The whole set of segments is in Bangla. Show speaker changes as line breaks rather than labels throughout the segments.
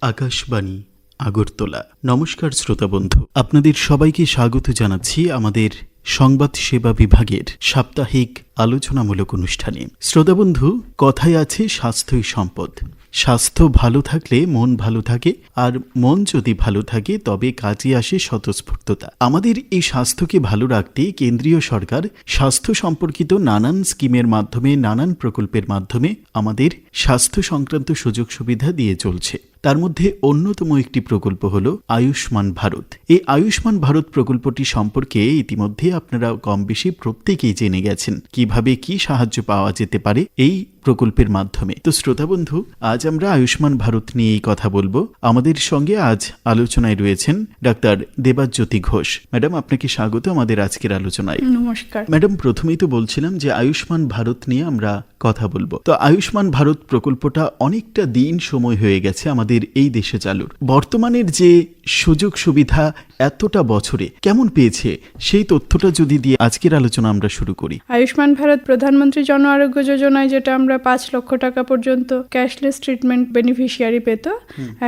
আকাশবাণী, আগরতলা। নমস্কার শ্রোতা বন্ধু। আপনাদের সবাইকে স্বাগত জানাচ্ছি আমাদের সংবাদ সেবা বিভাগের সাপ্তাহিক আলোচনামূলক অনুষ্ঠানে। শ্রোতা বন্ধু, কথায় আছে স্বাস্থ্যই সম্পদ। স্বাস্থ্য ভালো থাকলে মন ভালো থাকে, আর মন যদি ভালো থাকে, তবে কাজে আসে স্বতঃস্ফূর্ততা। আমাদের এই স্বাস্থ্যকে ভালো রাখতে কেন্দ্রীয় সরকার স্বাস্থ্য সম্পর্কিত নানান স্কিমের মাধ্যমে, নানান প্রকল্পের মাধ্যমে আমাদের স্বাস্থ্য সংক্রান্ত সুযোগ সুবিধা দিয়ে চলছে। তার মধ্যে অন্যতম একটি প্রকল্প হল আয়ুষ্মান ভারত। এই আয়ুষ্মান ভারত প্রকল্পটি সম্পর্কে ইতিমধ্যে আপনারা কম বেশি প্রত্যেকেই জেনে গেছেন। কীভাবে কি সাহায্য পাওয়া যেতে পারে এই প্রকল্পের মাধ্যমে। তো শ্রোতা বন্ধু আজ আমরা আয়ুষ্মান ভারত নিয়ে এই কথা বলব। আমাদের সঙ্গে আজ আলোচনায় রয়েছেন ডাক্তার দেবাজ্যোতি ঘোষ। ম্যাডাম আপনাকে স্বাগত আমাদের আজকের আলোচনায়।
নমস্কার।
ম্যাডাম প্রথমেই তো বলছিলাম যে আয়ুষ্মান ভারত নিয়ে আমরা কথা বলব। তো আয়ুষ্মান ভারত প্রকল্পটা অনেকটা দিন সময় হয়ে গেছে আমাদের এই দেশে চালুর। বর্তমানের যে সুযোগ সুবিধা এতটা বছরে কেমন পেয়েছে সেই তথ্যটা যদি দিয়ে আজকের আলোচনা আমরা শুরু করি।
আয়ুষ্মান ভারত প্রধানমন্ত্রী জন আরোগ্য যোজনায় যেটা আমরা পাঁচ লক্ষ টাকা পর্যন্ত ক্যাশলেস ট্রিটমেন্ট বেনিফিশিয়ারি পেত।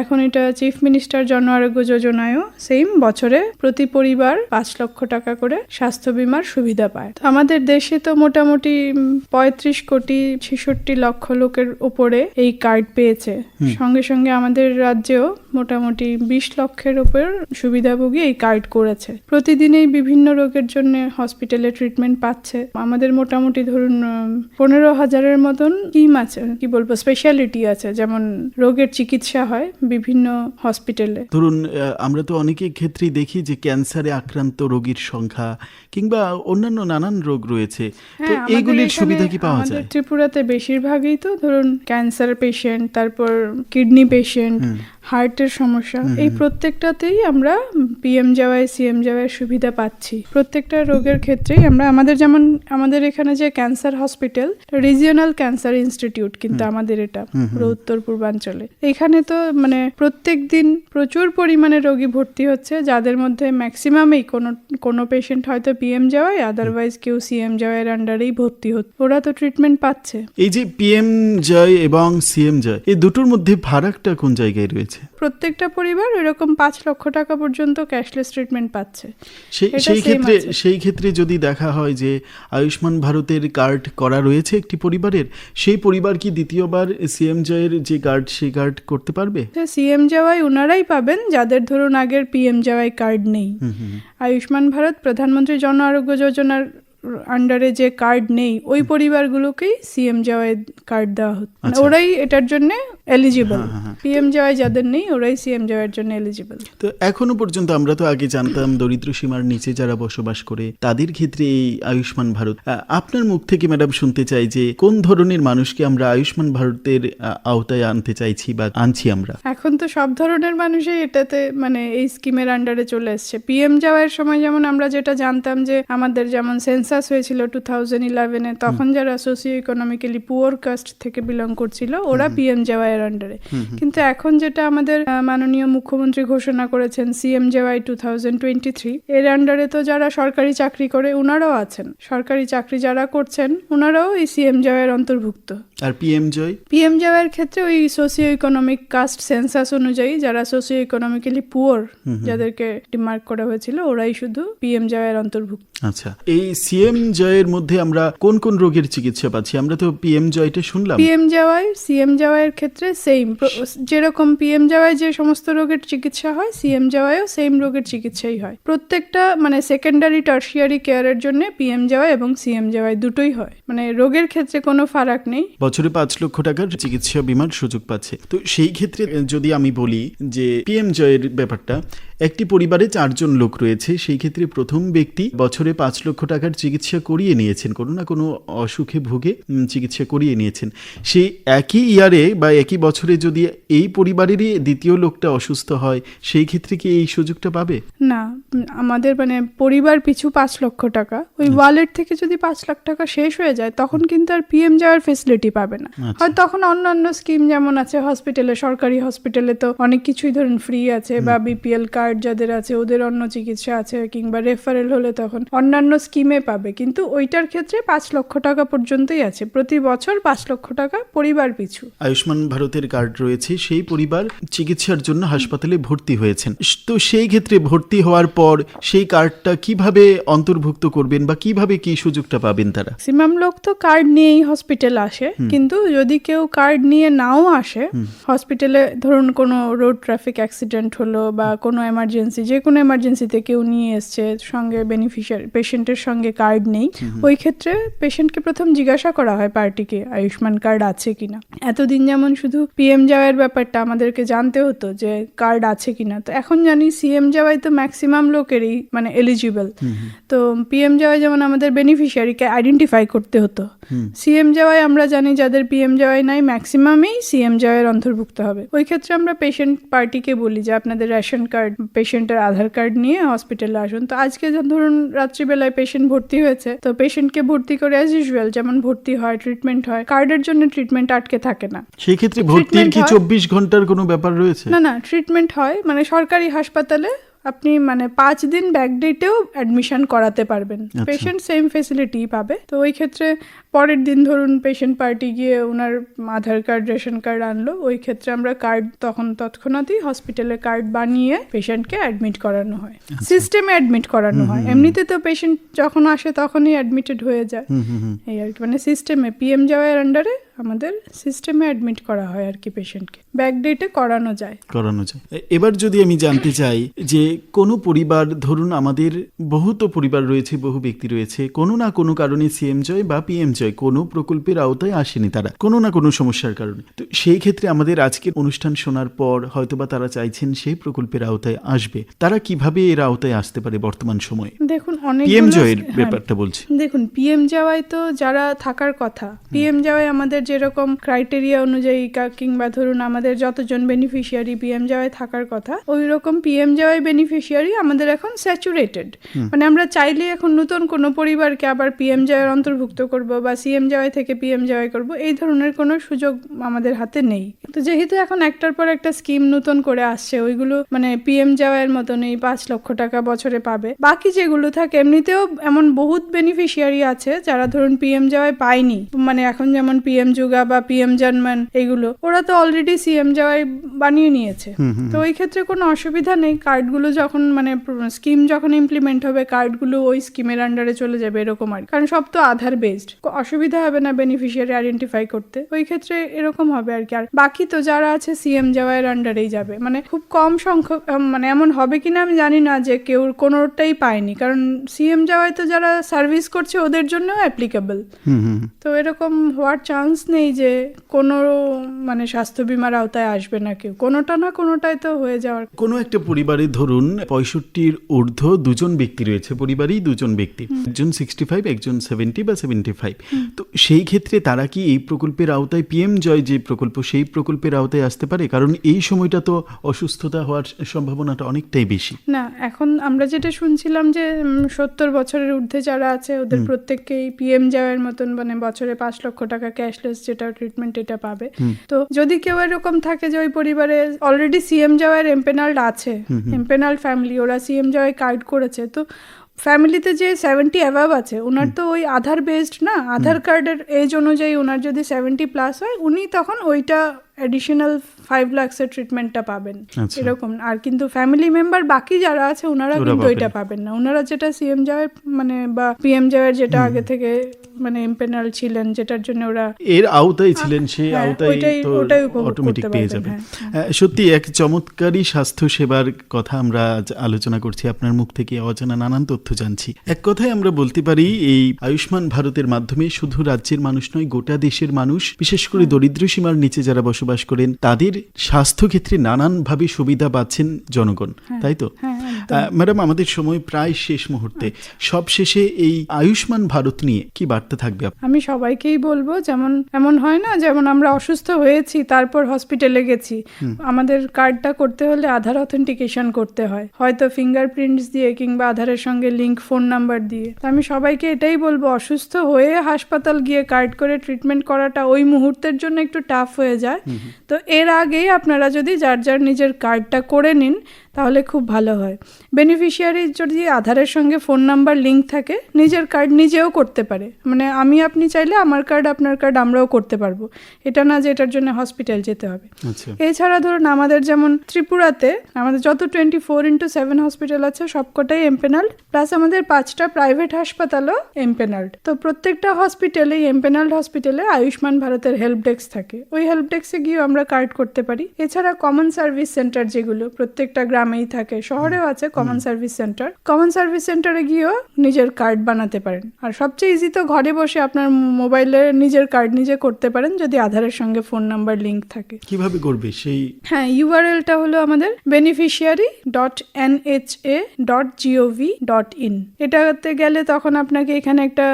এখন এটা চিফ মিনিস্টার জন আরোগ্য যোজনায়ও সেম বছরে প্রতি পরিবার পাঁচ লক্ষ টাকা করে স্বাস্থ্য বিমার সুবিধা পায়। আমাদের দেশে তো মোটামুটি পঁয়ত্রিশ কোটি ছেষট্টি লক্ষ লোকের উপরে এই কার্ড পেয়েছে। সঙ্গে সঙ্গে আমাদের রাজ্যেও মোটামুটি বিশ লক্ষের উপর সুবিধাভোগী এই কার্ড করেছে। প্রতিদিনই বিভিন্ন রোগের জন্য হসপিটালে ট্রিটমেন্ট পাচ্ছে। আমাদের মোটামুটি ধরুন পনেরো হাজারের মতন স্কিম আছে কি বলব স্পেশালিটি আছে। যেমন রোগের চিকিৎসা হয় বিভিন্ন হসপিটালে
ধরুন আমরা তো অনেকের ক্ষেত্রেই দেখি যে ক্যান্সারে আক্রান্ত রোগীর সংখ্যা কিংবা অন্যান্য নানান রোগ রয়েছে। তো
হ্যাঁ, আমাদের
এইগুলির সুবিধা কি পাওয়া যায়?
ত্রিপুরাতে বেশিরভাগই তো ধরুন ক্যান্সার পেশেন্ট তারপর কিডনি পেশেন্ট tuned. Mm. হার্টের সমস্যা। এই প্রত্যেকটাতেই আমরা পিএম যাওয়াই সিএম যাওয়াই সুবিধা পাচ্ছি। প্রত্যেকটা রোগের ক্ষেত্রেই আমরা আমাদের যেমন আমাদের এখানে যে cancer hospital regional cancer institute কিন্তু আমাদের এটা পুরো উত্তর পূর্বাঞ্চলে। এখানে তো মানে প্রত্যেক দিন প্রচুর পরিমাণে রোগী ভর্তি হচ্ছে যাদের মধ্যে ম্যাক্সিমামই কোনো কোনো পেশেন্ট হয়তো পিএম যাওয়াই আদারওয়াইজ কেউ সিএম যাওয়ার আন্ডারেই ভর্তি হচ্ছে ওরা তো ট্রিটমেন্ট পাচ্ছে।
এই যে পিএম জয় এবং সিএম জয় এই দুটোর মধ্যে ফারাকটা কোন জায়গায় রয়েছে?
প্রত্যেকটা পরিবার এরকম পাঁচ লক্ষ টাকা পর্যন্ত ক্যাশলেস ট্রিটমেন্ট পাচ্ছে।
সেই ক্ষেত্রে সেই ক্ষেত্রে যদি দেখা হয় যে আয়ুষ্মান ভারতের কার্ড করা রয়েছে একটি পরিবারের সেই পরিবার কি দ্বিতীয়বার সিএম জয়ের যে কার্ড সেই কার্ড করতে পারবে?
সিএম যাওয়াই ওনারাই পাবেন যাদের ধরুন আগের পিএম যাওয়াই কার্ড নেই। আয়ুষ্মান ভারত প্রধানমন্ত্রী জন আরোগ্য যোজনার আন্ডারে যে কার্ড নেই ওই পরিবারগুলোকেই সিএম যাওয়াই কার্ড দেওয়া হচ্ছে মানে
আচ্ছা।
ওরাই এটার জন্য এলিজিবল। পিএম যাওয়াই যাদের নেই ওরাই সিএম যাওয়ার জন্য এলিজিবল
তো এখনও পর্যন্ত আমরা তো আগে জানতাম দরিদ্র সীমার নিচে যারা বসবাস করে তাদের ক্ষেত্রে এই আয়ুষ্মান ভারত আপনার মুখ থেকে ম্যাডাম শুনতে চাই যে কোন ধরনের মানুষকে আমরা আয়ুষ্মান ভারতের আওতায় আনতে চাইছি বা আনছি আমরা?
এখন তো সব ধরনের মানুষই এটাতে মানে এই স্কিমের আন্ডারে চলে এসছে। পিএম যাওয়ার সময় যেমন আমরা যেটা জানতাম যে আমাদের যেমন সেন্সাস হয়েছিল টু থাউজেন্ড ইলেভেনে তখন যারা সোসিও ইকোনমিক্যালি পুয়ার কাস্ট থেকে বিলং করছিল ওরা পিএম যাওয়ার আন্ডারে কিন্তু এখন যেটা আমাদের মাননীয় মুখ্যমন্ত্রী ঘোষণা করেছেন CM JY two thousand twenty three এর আন্ডারে তো যারা সরকারি চাকরি করে ওনারাও আছেন। সরকারি চাকরি যারা করছেন ওনারাও এই সিএম জেওয়ার অন্তর্ভুক্ত।
আর পিএম জয়
পিএম ক্ষেত্রে ওই সোসিও ইকোনমিক কাস্ট সেন্সাস অনুযায়ী যারা সোসিও ইকোনমিক্যালি পুয়ার যাদেরকে ডিমার্ক করা হয়েছিল ওরাই শুধু পিএম যাওয়ার অন্তর্ভুক্ত।
আচ্ছা এই সিএম জয়ের মধ্যে আমরা কোন কোন রোগের চিকিৎসা পাচ্ছি? আমরা তো পিএম জয়টা শুনলাম।
পিএম যাওয়ায় সিএম যাওয়ার ক্ষেত্রে সেম যেরকম পিএম যাওয়ায় যে সমস্ত রোগের চিকিৎসা হয় সিএম যাওয়ায়ও সেম রোগের চিকিৎসাই হয়। প্রত্যেকটা মানে সেকেন্ডারি টার্সিয়ারি কেয়ারের জন্য পিএম যাওয়ায় এবং সিএম যাওয়ায় দুটোই হয়। মানে রোগের ক্ষেত্রে কোনো ফারাক নেই।
বছরে পাঁচ লক্ষ টাকার চিকিৎসা বিমার সুযোগ পাচ্ছে। তো সেই ক্ষেত্রে যদি আমি বলি যে পিএম জয়ের ব্যাপারটা একটি পরিবারে চারজন লোক রয়েছে সেই ক্ষেত্রে প্রথম ব্যক্তি বছরে পাঁচ লক্ষ টাকার চিকিৎসা করিয়ে নিয়েছেন কোনো না কোনো অসুখে ভুগে চিকিৎসা করিয়ে নিয়েছেন। সেই একই ইয়ারে বা একই বছরে যদি এই পরিবারেরই দ্বিতীয় লোকটা অসুস্থ হয় সেই ক্ষেত্রে কি এই সুযোগটা পাবে?
না আমাদের মানে পরিবার পিছু পাঁচ লক্ষ টাকা। ওই ওয়ালেট থেকে যদি পাঁচ লাখ টাকা শেষ হয়ে যায় তখন কিন্তু আর পিএম যাওয়ার ফেসিলিটি পাবে না।
আচ্ছা।
হয় তখন অন্যান্য স্কিম যেমন আছে হসপিটালে সরকারি হসপিটালে তো অনেক কিছুই ধরুন ফ্রি আছে বা বিপিএল কার্ড যাদের আছে ওদের অন্য চিকিৎসা আছে কিংবা রেফারেল হলে তখন অন্যান্য স্কিমে পাবে। হবে। কিন্তু ওইটার ক্ষেত্রে পাঁচ লক্ষ টাকা পর্যন্তই আছে। প্রতি বছর পাঁচ লক্ষ টাকা পরিবার পিছু।
আয়ুষ্মান ভারতের কার্ড রয়েছে সেই পরিবার চিকিৎসার জন্য হাসপাতালে ভর্তি হয়েছেন। তো সেই ক্ষেত্রে ভর্তি হওয়ার পর সেই কার্ডটা কীভাবে অন্তর্ভুক্ত করবেন বা কীভাবে কি সুযোগটা পাবেন তারা?
ম্যাক্সিমাম লোক তো কার্ড নিয়েই হসপিটাল আসে। কিন্তু যদি কেউ কার্ড নিয়ে নাও আসে হসপিটালে ধরুন কোনো রোড ট্রাফিক অ্যাক্সিডেন্ট হলো বা কোনো এমার্জেন্সি যে কোনো এমার্জেন্সিতে কেউ নিয়ে এসছে সঙ্গে বেনিফিশিয়ারি পেশেন্টের সঙ্গে কার্ড নেই। ওই ক্ষেত্রে পেশেন্টকে প্রথম জিজ্ঞাসা করা হয় পার্টিকে আয়ুষ্মান কার্ড আছে কিনা। এতদিন যেমন শুধু পিএম যাওয়ার ব্যাপারটা আমাদেরকে জানতে হতো যে কার্ড আছে কিনা। তো এখন জানি সিএম যাওয়াই তো ম্যাক্সিমাম লোকেরই মানে এলিজিবল তো পিএম যাওয়াই যেমন আমাদের বেনিফিশিয়ারিকে আইডেন্টিফাই করতে হতো। সিএম যাওয়াই আমরা জানি যাদের পিএম যাওয়াই নাই ম্যাক্সিমামই সিএম যাওয়ার অন্তর্ভুক্ত হবে। ওই ক্ষেত্রে আমরা পেশেন্ট পার্টিকে বলি যে আপনাদের রেশন কার্ড পেশেন্টের আধার কার্ড নিয়ে হসপিটালে আসুন। তো আজকে ধরুন রাত্রিবেলায় পেশেন্ট ভর্তি হয়েছে তো পেশেন্টকে ভর্তি করে অ্যাজ ইউজুয়াল যেমন ভর্তি হয় ট্রিটমেন্ট হয় কার্ডের জন্য ট্রিটমেন্ট আটকে থাকে না
সেই ক্ষেত্রে ভর্তির কি? চব্বিশ ঘণ্টার কোনো ব্যাপার রয়েছে
না না ট্রিটমেন্ট হয় মানে সরকারি হাসপাতালে আপনি মানে পাঁচ দিন ব্যাক ডেটেও অ্যাডমিশন করাতে পারবেন। পেশেন্ট সেম ফেসিলিটি পাবে তো ওই ক্ষেত্রে পরের দিন ধরুন পেশেন্ট পার্টি গিয়ে ওনার আধার কার্ড রেশন কার্ড আনলো ওই ক্ষেত্রে আমরা কার্ড তখন তৎক্ষণাৎই হসপিটালে কার্ড বানিয়ে পেশেন্টকে অ্যাডমিট করানো হয়।
আচ্ছা।
সিস্টেমে অ্যাডমিট করানো হয়। এমনিতে তো পেশেন্ট যখন আসে তখনই অ্যাডমিটেড হয়ে যায়। এই আর কি মানে সিস্টেমে পিএম যাওয়ার আন্ডারে আমাদের সিস্টেমে অ্যাডমিট করা হয় আর কি পেশেন্টকে ব্যাক ডেটে করানো যায়।
করানো যায়। এবার যদি আমি জানতে চাই যে কোনো পরিবার ধরুন আমাদের বহু তো পরিবার রয়েছে বহু ব্যক্তি রয়েছে কোনো না কোনো কারণে সিএম জয় বা পিএম জয় কোনো প্রকল্পের আওতায় আসেনি তারা কোনো না কোনো সমস্যার কারণে। তো সেই ক্ষেত্রে আমাদের আজকের অনুষ্ঠান শোনার পর হয়তোবা তারা চাইছেন সেই প্রকল্পের আওতায় আসবে। তারা কীভাবে এর আওতায় আসতে পারে বর্তমান সময়ে?
দেখুন অনেক
পিএম জয়ের ব্যাপারটা বলছি।
দেখুন পিএম যাওয়াই তো যারা থাকার কথা পিএম যাওয়াই আমাদের যেরকম ক্রাইটেরিয়া অনুযায়ী কিংবা ধরুন আমাদের যতজন বেনিফিশিয়ারি পিএম যাওয়াই থাকার কথা ওই রকম পিএম যাওয়াই বেনিফিশিয়ারি আমাদের এখন স্যাচুরেটেড মানে আমরা চাইলে এখন নতুন কোনো পরিবারকে আবার পিএম যাওয়ার অন্তর্ভুক্ত করব বা সিএম যাওয়াই থেকে পিএম যাওয়াই করব এই ধরনের কোনো সুযোগ আমাদের হাতে নেই। তো যেহেতু এখন একটার পর একটা স্কিম নতুন করে আসছে ওইগুলো মানে পিএম যাওয়ার মতন এই পাঁচ লক্ষ টাকা বছরে পাবে। বাকি যেগুলো থাকে এমনিতেও এমন বহুত বেনিফিশিয়ারি আছে যারা ধরুন পিএম যাওয়ায় পায়নি। মানে এখন যেমন পিএম যুগা বা পিএম জার্মান এগুলো ওরা তো অলরেডি সিএম যাওয়ায় বানিয়ে নিয়েছে। তো ওই ক্ষেত্রে কোনো অসুবিধা নেই কার্ডগুলো যখন মানে স্কিম যখন ইমপ্লিমেন্ট হবে কার্ডগুলো ওই স্কিমের আন্ডারে চলে যাবে এরকম আর কারণ সব তো আধার বেসড অসুবিধা হবে না বেনিফিশিয়ারি আইডেন্টিফাই করতে। ওই ক্ষেত্রে এরকম হবে আর কি। আর বাকি তো যারা আছে সিএম যাওয়ার আন্ডারেই যাবে। মানে খুব কম সংখ্যক মানে এমন হবে কিনা আমি জানি না যে কেউ কোনোটাই পায়নি। কারণ সিএম যাওয়ায় তো যারা সার্ভিস করছে ওদের জন্যও অ্যাপ্লিকেবল
হুম হুম।
তো এরকম হওয়ার চান্স নেই যে কোনো মানে স্বাস্থ্য বিমার আওতায় আসবে না কেউ। কোনোটা না কোনোটাই তো হয়ে যাওয়ার।
কোনো একটা পরিবারে ধরুন পঁয়ষট্টির ঊর্ধ্ব দুজন ব্যক্তি রয়েছে। পরিবারেই দুজন ব্যক্তি। একজন সিক্সটি ফাইভ একজন সেভেন্টি বা সেভেন্টি ফাইভ তো সেই ক্ষেত্রে তারা কি এই প্রকল্পের আওতায় পিএম জয় যে প্রকল্প সেই প্রকল্পের আওতায় আসতে পারে? কারণ এই সময়টা তো অসুস্থতা হওয়ার সম্ভাবনাটা অনেকটাই বেশি।
না এখন আমরা যেটা শুনছিলাম যে সত্তর বছরের ঊর্ধ্বে যারা আছে ওদের প্রত্যেককেই পিএম জয়ের মতন মানে বছরে পাঁচ লক্ষ টাকা ক্যাশলেস যেটা ট্রিটমেন্ট এটা পাবে। তো যদি কেউ এরকম থাকে যে ওই পরিবারে অলরেডি সিএম জয়ের এমপেনাল্ড আছে এমপেনাল্ড ফ্যামিলি ওরা সিএম জয় কার্ড করেছে তো ফ্যামিলিতে যে সেভেন্টি অ্যাভাব আছে ওনার তো ওই আধার বেসড না? আধার কার্ডের এজ অনুযায়ী ওনার যদি সেভেন্টি প্লাস হয় উনি তখন ওইটা অ্যাডিশনাল ফাইভ লাক্সের ট্রিটমেন্টটা পাবেন।
আচ্ছা।
এরকম। আর কিন্তু ফ্যামিলি মেম্বার বাকি যারা আছে ওনারা কিন্তু ওইটা পাবেন না। ওনারা যেটা সিএম যাওয়ার মানে বা পিএম যাওয়ার যেটা আগে থেকে মানে এমপেনাল ছিলেন যেটার জন্য ওরা
এর আওতায় ছিলেন সেই
হ্যাঁ,
আওতায় তো
ওটাই
অটোমেটিক পেয়ে যাবেন।
হ্যাঁ,
হ্যাঁ, সত্যি এক চমৎকারী স্বাস্থ্য সেবার কথা আমরা আজ আলোচনা করছি। আপনার মুখ থেকে অজানা নানান তথ্য জানছি। এক কথায় আমরা বলতে পারি এই আয়ুষ্মান ভারতের মাধ্যমে শুধু রাজ্যের মানুষ নয় গোটা দেশের মানুষ বিশেষ করে দরিদ্র সীমার নিচে যারা বসবাস করেন তাদের স্বাস্থ্য ক্ষেত্রে নানানভাবে সুবিধা পাচ্ছেন জনগণ তাই তো?
হ্যাঁ
ম্যাডাম আমাদের সময় প্রায় শেষ মুহূর্তে। সব শেষে এই আয়ুষ্মান ভারত নিয়ে কি বার্তা থাকবে
আমি সবাইকেই বলব যেমন এমন হয় না যেমন আমরা অসুস্থ হয়েছি তারপর হসপিটালে গেছি। আমাদের কার্ডটা করতে হলে আধার অথেন্টিকেশন করতে হয়। হয়তো ফিঙ্গারপ্রিন্টস দিয়ে কিংবা আধারের সঙ্গে লিংক ফোন নাম্বার দিয়ে। তো আমি সবাইকে এটাই বলব অসুস্থ হয়ে হাসপাতাল গিয়ে কার্ড করে ট্রিটমেন্ট করাটা ওই মুহূর্তের জন্য একটু টাফ হয়ে যায়। তো এর আগেই আপনারা যদি যার যার নিজের কার্ডটা করে নিন তাহলে খুব ভালো হয়। বেনিফিশিয়ারির যদি আধারের সঙ্গে ফোন নাম্বার লিঙ্ক থাকে নিজের কার্ড নিজেও করতে পারে। মানে আমি আপনি চাইলে আমার কার্ড আপনার কার্ড আমরাও করতে পারব। এটা না যে এটার জন্য হসপিটাল যেতে হবে।
আচ্ছা।
এছাড়া ধরুন আমাদের যেমন ত্রিপুরাতে আমাদের যত twenty four into seven hospital আছে সবকটাই এমপেনাল্ড প্লাস আমাদের পাঁচটা প্রাইভেট হাসপাতালও এমপেনাল্ড তো প্রত্যেকটা হসপিটালে এমপেনাল্ড হসপিটালে আয়ুষ্মান ভারতের হেল্প ডেস্ক থাকে। ওই হেল্প ডেস্কে গিয়েও আমরা কার্ড করতে পারি। এছাড়া কমন সার্ভিস সেন্টার যেগুলো প্রত্যেকটা গ্রামেই থাকে। শহরেও আছে common service centre common service সেন্টারে গিয়েও নিজের কার্ড বানাতে পারেন। আর সবচেয়ে ইজি তো ঘরে বসে আপনার মোবাইলে নিজের কার্ড নিজে করতে পারেন যদি আধারের সঙ্গে ফোন নাম্বার লিঙ্ক থাকে।
কীভাবে করবে? সেই
হ্যাঁ ইউআরএলটা হলো আমাদের beneficiary dot NHA dot GOV dot in এটাতে গেলে তখন আপনাকে এখানে একটা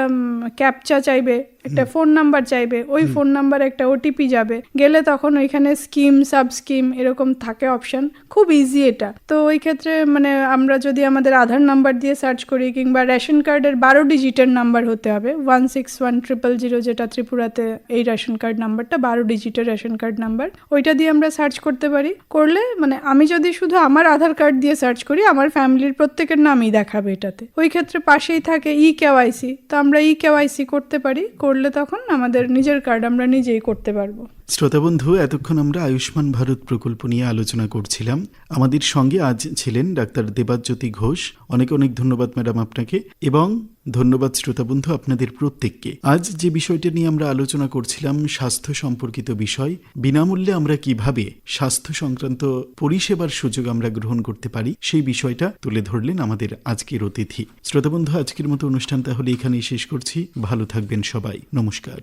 ক্যাপচা চাইবে একটা ফোন নাম্বার চাইবে ওই ফোন নাম্বার একটা ওটিপি যাবে। গেলে তখন ওইখানে স্কিম সাব স্কিম এরকম থাকে অপশন খুব ইজি এটা। তো ওই ক্ষেত্রে মানে আমরা যদি আমাদের আধার নাম্বার দিয়ে সার্চ করি কিংবা রেশন কার্ডের বারো ডিজিটের নাম্বার হতে হবে। One six one triple zero যেটা ত্রিপুরাতে এই রেশন কার্ড নাম্বারটা বারো ডিজিটের রেশন কার্ড নাম্বার। ওইটা দিয়ে আমরা সার্চ করতে পারি। করলে মানে আমি যদি শুধু আমার আধার কার্ড দিয়ে সার্চ করি আমার ফ্যামিলির প্রত্যেকের নামই দেখাবে এটাতে। ওই ক্ষেত্রে পাশেই থাকে ই কেওয়াইসি তো আমরা ই কেওয়াইসি করতে পারি করলে তখন আমাদের নিজের কার্ড আমরা নিজেই করতে পারব।
শ্রোতা বন্ধু এতক্ষণ আমরা আয়ুষ্মান ভারত প্রকল্প নিয়ে আলোচনা করছিলাম। আমাদের সঙ্গে আজ ছিলেন ডাক্তার দেবাজ্যোতি ঘোষ। অনেক অনেক ধন্যবাদ ম্যাডাম আপনাকে এবং ধন্যবাদ শ্রোতা বন্ধু আপনাদের প্রত্যেককে। আজ যে বিষয়টা নিয়ে আমরা আলোচনা করছিলাম, স্বাস্থ্য সম্পর্কিত বিষয়, বিনামূল্যে আমরা কীভাবে স্বাস্থ্য সংক্রান্ত পরিষেবার সুযোগ আমরা গ্রহণ করতে পারি, সেই বিষয়টা তুলে ধরলেন আমাদের আজকের অতিথি। শ্রোতা বন্ধু আজকের মতো অনুষ্ঠান তাহলে এখানেই শেষ করছি। ভালো থাকবেন সবাই। নমস্কার।